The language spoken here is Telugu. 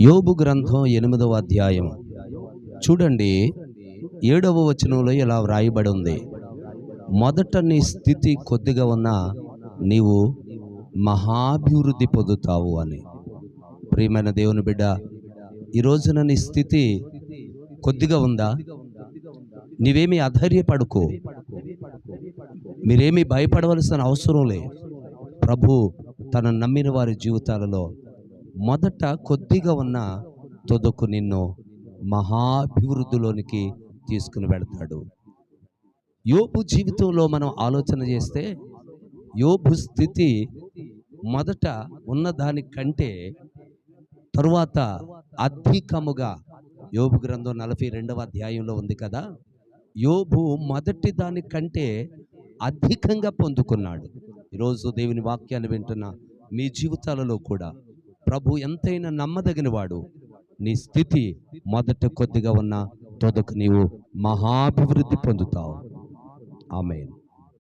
యోబు గ్రంథం ఎనిమిదవ అధ్యాయం. చూడండి ఏడవ వచనంలో ఇలా వ్రాయబడి ఉంది మొదట నీ స్థితి కొద్దిగా ఉన్నా నీవు మహాభివృద్ధి పొందుతావు అని. ప్రియమైన దేవుని బిడ్డ ఈ రోజున నీ స్థితి కొద్దిగా ఉందా? నీవేమి అధైర్యపడుకో. మీరేమీ భయపడవలసిన అవసరం లే ప్రభు తన నమ్మిన వారి జీవితాలలో మొదట కొద్దిగా ఉన్న తొదకు నిన్ను మహాభివృద్ధిలోనికి తీసుకుని వెళ్తాడు. యోపు జీవితంలో మనం ఆలోచన చేస్తే యోపు స్థితి మొదట ఉన్నదానికంటే తరువాత అధికముగా యోబు గ్రంథం నలభై రెండవ అధ్యాయంలో ఉంది కదా? యోబు మొదటి దానికంటే అధికంగా పొందుకున్నాడు. ఈరోజు దేవుని వాక్యాన్ని వింటున్న మీ జీవితాలలో కూడా ప్రభు ఎంతైనా నమ్మదగినవాడు. నీ స్థితి మొదట కొద్దిగా ఉన్న తొదకు నీవు మహాభివృద్ధి పొందుతావు. ఆమెను.